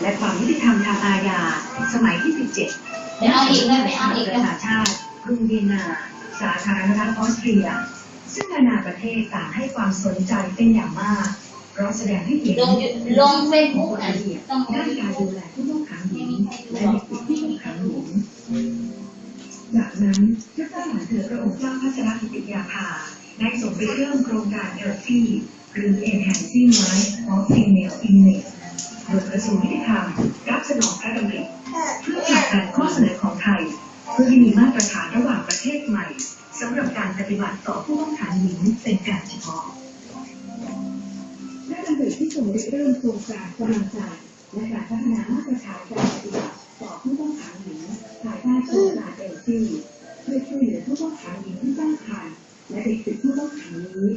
และความยุติธรรมทางอาญา สมัยที่ 17ไปเอาอีกเลยไปเอาอีกปเลยระชาชาติกรุงเวียนนา สาธารณรัฐออสเตรีย ซึ่งนานาประเทศต่างให้ความสนใจเป็นอย่างมาก เพราะแสดงให้เห็นลงลงเฟซบุ๊กอะละเอียดต้องด้านการดูแลผู้ต้องขังหญิงและเด็กผู้ต้องขังหญิงจากนั้นเจ้าทหารเถือพระองค์เจ้าพัชรกิติยาภาได้ส่งไปเริ่มโครงการเอลฟี่หรือ Enhancing Rights of Female Inmates ทรวงยุติธรรมรับสนองพระดำริเพื่อผลักดันข้อเสนอของไทย เพื่อให้มีมาตรฐานระหว่างประเทศใหม่สำหรับการปฏิบัติต่อผู้ต้องขังหญิงเป็นการเฉพาะและดำริที่ทรงริเริ่มโครงการกำลังใจและการพัฒนามาตรฐานการปฏิบัติต่อผู้ต้องขังหญิงภายใต้โครงการเอลซีเพื่อช่วยเหลือผู้ต้องขังหญิงที่ตั้งครรภ์และเด็กติดผู้ต้องขังนี้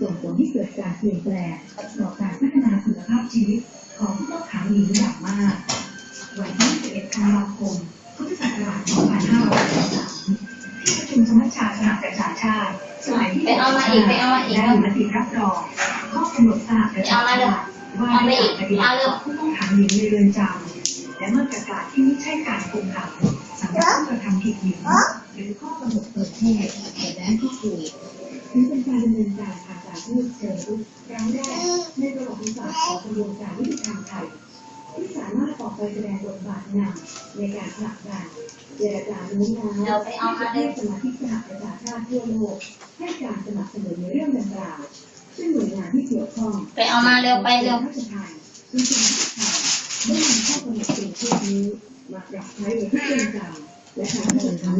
ส่งผลให้เกิดการเปลี่ยนแปลงต่อการพัฒนาคุณภาพชีวิต ของผู้ต้องขังหญิงอย่างมาก วันที่11ธันวาคม พุทธศักราช2563ที่ประชุมสมัชชาสหประชาชาติสมัยที่ไปเอามาอีกไปเอามาอีกได้มติรับรองข้อกำหนดสหประชาชาติว่าเอามาด้วยอีกากรปฏิบัติต่อผู้ต้องขังหญิงในเรือนจำและมาตรการที่ไม่ใช่การคุมขังสำหรับผู้กระทำผิดหญิงหรือข้อกำหนดเปิดเพศและผู้ป่วยถือเป็น การดำเนินการทางการทูตเชิงรุกครั้งแรกในประวัติศาสตร์ของกระบวนการยุติธรรมไทยที่สามารถออกไปแสดงบทบาทนำในการผลักดันเจรจาโน้มน้าวเดี๋ยวไปเอามาให้สมาชิกสหประชาชาติทั่วโลกให้การสนับสนุนในเรื่องดังกล่าวซึ่งหน่วยงานที่เกี่ยวข้องไปเอามาเร็วไปเร็วราชทานซึ่งเป็นผู้ชายได้นำข้อกำหนดเป็นเช่นนี้มาปรับใช้ในทุกเรื่องจำและการดำเนินการ